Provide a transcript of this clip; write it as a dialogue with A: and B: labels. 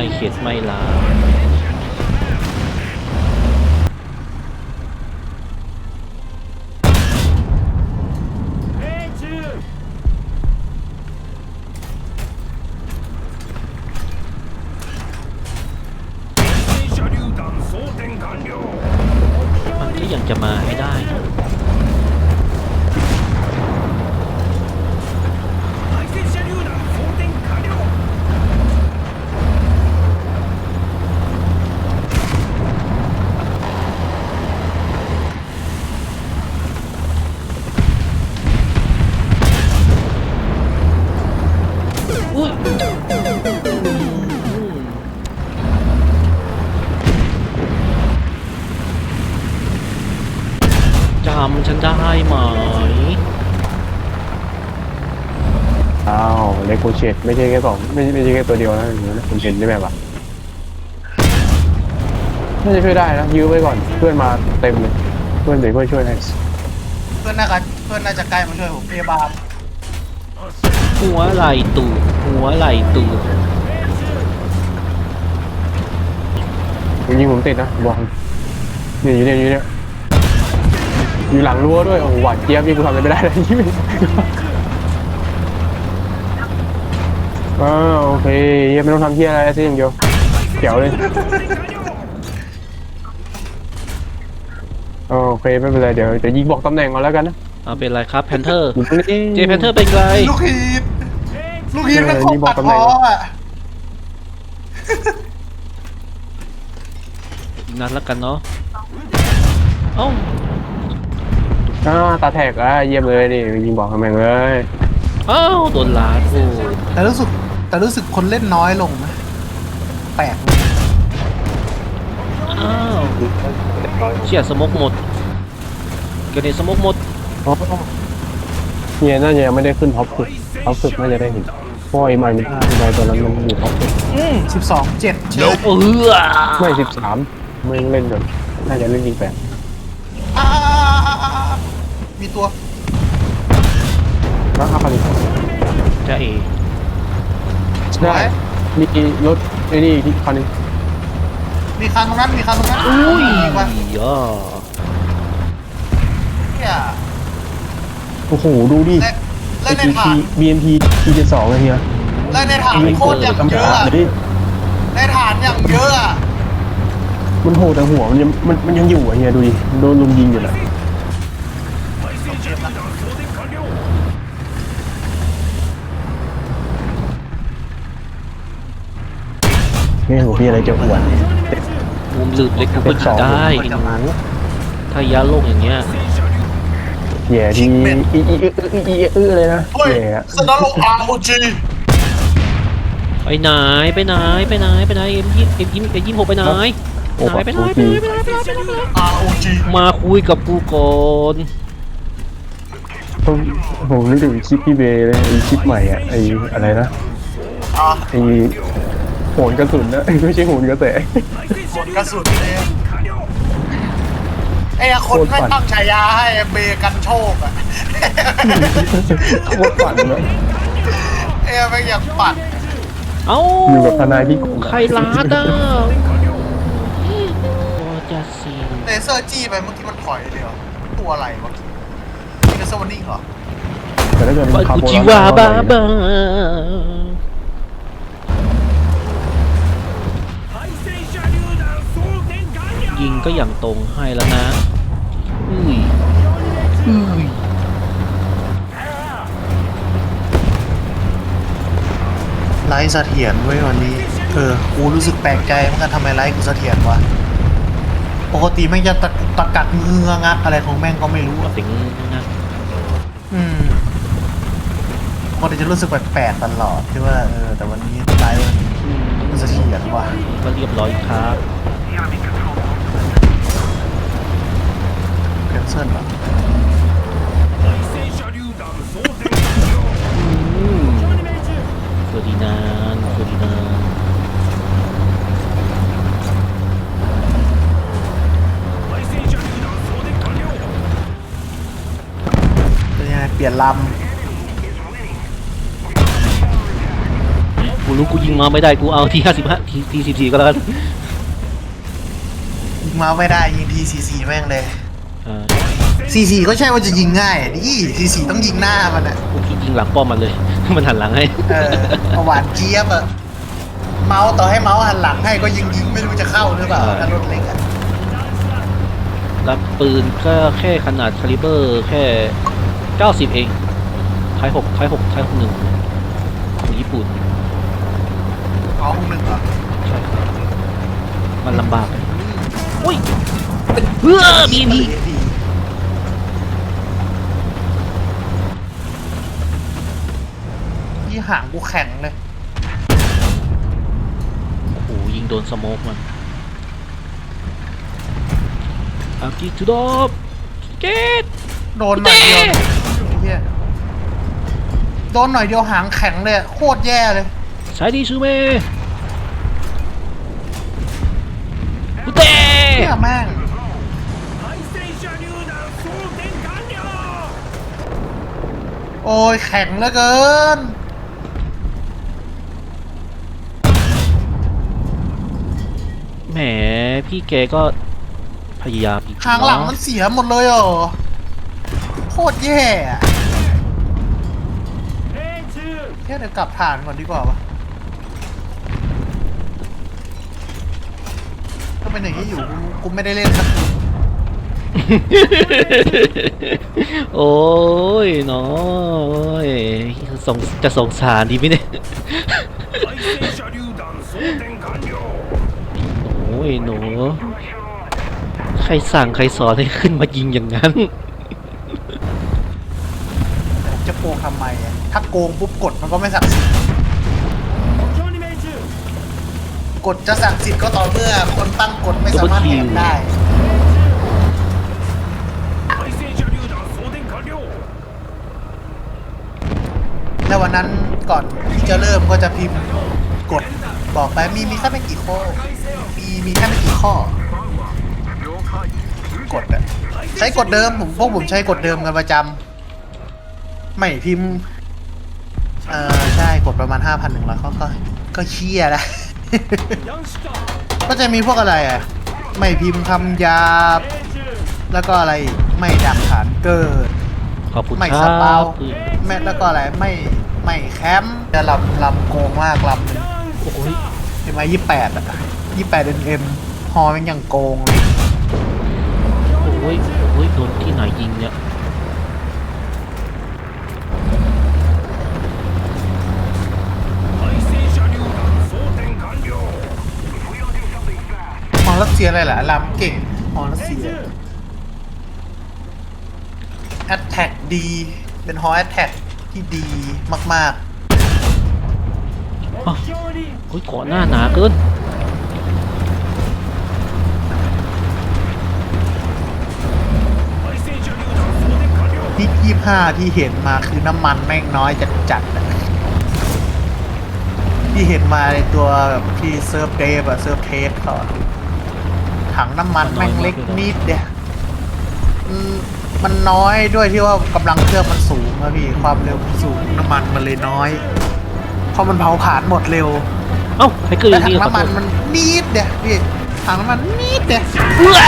A: ไม่
B: เคสไม่ลา
A: มันก็ยังจะมาให้ได้
C: เลโกเชตไม่ใช่แค่สองไม่ใช่ไม่ใช่แค่ตัวเดียวนะอย่างนี้นะคุณเห็นได้ไหมวะน่าจะช่วยได้นะยื้อไว้ก่อนเพื่อนมาเต็มเลยเพื่อนเดี๋ยวเพื่อนช่วยให้
D: เพื่อนน่าจะเพื่อนน่าจะใกล้มาช่วยผมพยาบาล
A: หัวไหลตูดหัวไหลตูด
C: ผมยิงผมติดนะบอลเนี่ยอยู่เนี่ยอยู่เนี่ยอยู่หลังรั้วด้วยโอ้โหหวานเจี๊ยบนี่กูทำอะไรไม่ได้เลยยิ่ง อ้าวโอเคเหี้ยังไม่ต้องทำเที่ยอะไรซิอย่างเดียวเขียวเลยโอเคไม่เป็นไรเดี๋ยวจะยิงบอกตำแหน่งก่อนแล้วกันนะ
A: เอาเป็นไรครับแพนเทอร์
C: อยู่ตรงนี้
A: เจแพนเทอร์เป็นไร
D: ลูกฮีทลูกฮีทมัน
C: เออ
D: คง
C: นี่บอก
D: ตัด
C: ตำแหน่
D: พ้
C: ง
D: ออะ
A: อีกนัดแล้วกันเนาะเอ้า
C: อ่าตาแท็กอะเยี่ยมเลยนี่ยิงบอกตำแหน่งเลย
A: เอ้าโดนลาดโอ้
D: แต่รู้สึก แต่รู้สึกคนเล่นน้อยลงนะแปลก
A: อ้าวเชี่ยสมกหมด เกรเนตสมกหมด
C: อ๋อเนี่ยน่าจะยังไม่ได้ขึ้นท็อปสุดท็อปสุดน่าจะได้เห็นเพราะไอ้ไม้มันไม้ตัวนั้นมันอยู่ท็อปสุด
D: สิบสองเจ็ดเชฟ
A: เออ
C: ไม่สิบสามไม่เล่นกันน่าจะเล่นยิงแปด
D: อ่ามีตัว
C: แล้วเอาคันนี้
A: จะเอ
C: ได้มีรถไอ้นี่ที่คันนึง
D: มีคันตรงนั้นมีคันตรงนั้น
A: อุ้ย
D: มีว่ะ
A: ย่อ
D: เนี่ย
C: โอ้โห ดูดิ
D: เล่นเล่นในฐาน
C: BMP T เจ็ดสองเลยเฮีย
D: เล่นในฐานโคตรอย่างเยอะอะ
C: ดิ
D: ในฐานอย่างเยอะอะ
C: มันโหดแต่หัวมันยังมันมันยังอยู่อะเฮียดูดิ โดนลุมยิงอยู่น่ะ
B: 対戦
C: นี่หัวพี่อะไรจะอ้วน
A: มุมลืบเล็กกูก็ยิงได้ไอ้หนูถ้ายาโลกอย่างเงี้ย
C: แย่ที่อีอีอีอีอีอีเลยนะ
D: เฮ้ย
C: แย่อะ
D: สนามลงอาร์โอจี
A: ไปไหนไปไหนไปไหนไปไหนเอ็มยี่เอ็มยี่เอ็มยี่หกไปไหน
C: โอ้
A: ไหน
C: ปัก
A: ไปไหน
C: ทู
A: ไป
C: ที
A: ไหนไปไหนไปไหนไปไหน
D: อาร์โอจี
A: มาคุยกับกูก่อน
C: ผมผมนึกถึงคลิปพี่เบย์เลยไอคลิปใหม่อะไออะไรนะ
D: อะ
C: ไอโหนกระสุนนะ ไม่ใช่โหนกระแส
D: หมดกระสุนเลยไอ้คนไม่ตั้งฉายาให้เบกันโชคอะ
C: โคตรฝันนะ
D: เอ้ไม่อยากปัด
A: เอ้า
C: อยู่กับทนายพี่กุ้ง
A: ใครลาดอะโอ้จะสิง
D: เลเซอร์จี้ไปเมื่อกี้มันถอยเลยเหรอตัวอะไรวะนี่เป็นสวอนิ่งเหรอ
C: แต่ถ้าเกิด
A: ป
C: เป็นคา
A: กู
C: โบ
A: จิ
C: รา
A: วา
C: ณ
A: บาบา ยิงก็อย่างตรงให้แล้วนะอุ้ยอุ้ย
D: ไลฟ์เสถียรเว้ยวันนี้ เออ กูรู้สึกแปลกใจเหมือนกันทำไมไลฟ์กูเสถียรวะ ปกติแม่งจะตะตะกักเงืองักอะไรของแม่งก็ไม่รู้อะ
A: สิงนะ
D: อืมปกติจะรู้สึกแปลกๆตลอดที่ว่าเออแต่วันนี้ไลฟ์มัน
A: อืม
D: มันเสถียรว่ะ
A: ก็เรียบร้อยครับ
D: สั้นว่ะเดิ
A: นานเดินาน
D: เป็นยังไงเปลี่ยนลำ
A: กูรู้กูยิงมาไม่ได้กูเอาทีห้าสิบห้าทีสี่สี่ก็แล้วกัน
D: ยิงมาไม่ได้ยิงทีสี่สี่แม่งเลย ซีซีก็ใช่ว่าจะยิงง่ายดิซีซีต้องยิงหน้ามันอะ
A: กูคิดยิงหลังป้อมมันเลย มันหันหลังให้
D: เออเอาหวานเจี๊ยบอะเมาส์ต่อให้เมาส์หันหลังให้ก็ยิงยิงไม่รู้จะเข้าหรือเปล่าถ้ารถเล็กอะ
A: รับปืนก็แค่ขนาดคาลิเบอร์แค่เก้าสิบเองท้ายหกท้ายหกท้ายหกหนึ่งของญี่ปุ่น
D: เอาหนึ่งเหรอ
A: ใช่ครับมันลำบากอุ้ยเฮ้อมีมี
D: ยี่ หางกูแข็งเลย
A: โอ้โหยิงโดนสโมกมันอากิจุดอบเกต
D: โดนหน่อยเดียวโดนหน่อยเดียวหางแข็งเลยโคตรแย่เลย
A: สายดีซูเม่กูเตะ
D: เหี้ยแม่งโอ้ยแข็งเหลือเกิน
A: หมพี่แกก็พยายามอีก
D: หางหลัง
A: เนาะ
D: มันเสียหมดเลยเหรอโคตรแย่อะ
B: 命中
D: แค่เดี๋ยวกลับฐานก่อนดีกว่าวะก็เป็นอย่างนี้อยู่กูกูไม่ได้เล่นสักที
A: โอ้ยน้อยสงจะสงสารดีไหมเนี่ย อ้หนู ใครสั่งใครสอนให้ขึ้นมายิงอย่างนั้น
D: จะโกงทำไมอถ้าโกงปุ๊บกดมันก็ไม่สั่
B: งสิ
D: กดจะสั่งสิทธิ์ก็ต่อเมื่อคนตั้งกดไม่สามารถแหกได้ แล้ววันนั้นก่อนที่จะเริ่มก็จะพิมพ์กด บอกไปมีมีแค่ไม่กี่ข้อมีมีแค่ไม่กี่ข้อกดอะใช้กดเดิมผมพวกผมใช้กดเดิมกันประจำไม่พิมพ์เออใช่กดประมาณห้าพันหนึ่งร้อยก็ก็เชี่ยละก็จะมีพวกอะไรอะไม่พิมพ์คำยาบ แล้วก็อะไรไม่ดักฐานเกิด
A: ขอบคุณ
D: ไม่สปา
A: ว
D: แม่แล้วก็อะไรไม่ไม่แคมป์จะลำลำโกงมากลำ
A: โอ้ย
D: เห็นไหมยี่แปดอะยี่แปดเอ็นเอ็มฮอมันยังโกงเลย
A: โอ้ยโอ้ยโดนที่ไหนยิงเนี่ย
D: ฮอรัสเซียอะไรล่ะลำเก่งฮอรัสเซียแอตแทกดี เป็นฮอแอตแทกที่ดีมาก
B: ๆ ดิ
A: เฮ้ยขอหน้าหนาเกิน
D: ที่ยี่ห้าที่เห็นมาคือน้ำมันแม่งน้อยจัดจัดที่เห็นมาในตัวที่เซิร์ฟเดฟอะเซิร์ฟเทสก่อนถังน้ำมันแม่งเล็กนิดเดียวมันน้อยด้วยที่ว่ากำลังเครื่องมันสูงนะพี่ความเร็วสูงน้ำมันมันเลยน้อย ราะมันเผาผลาญหมดเร็ว
A: เอ้าไทเกอร์อ
D: แต่
A: ยู่
D: ถัง
A: นี่ขอ
D: น้ำ
A: โท
D: มัน
A: ษ
D: มันนิดเดียวพี่ถังน้ำมันนิดเดียว
A: เอื้อ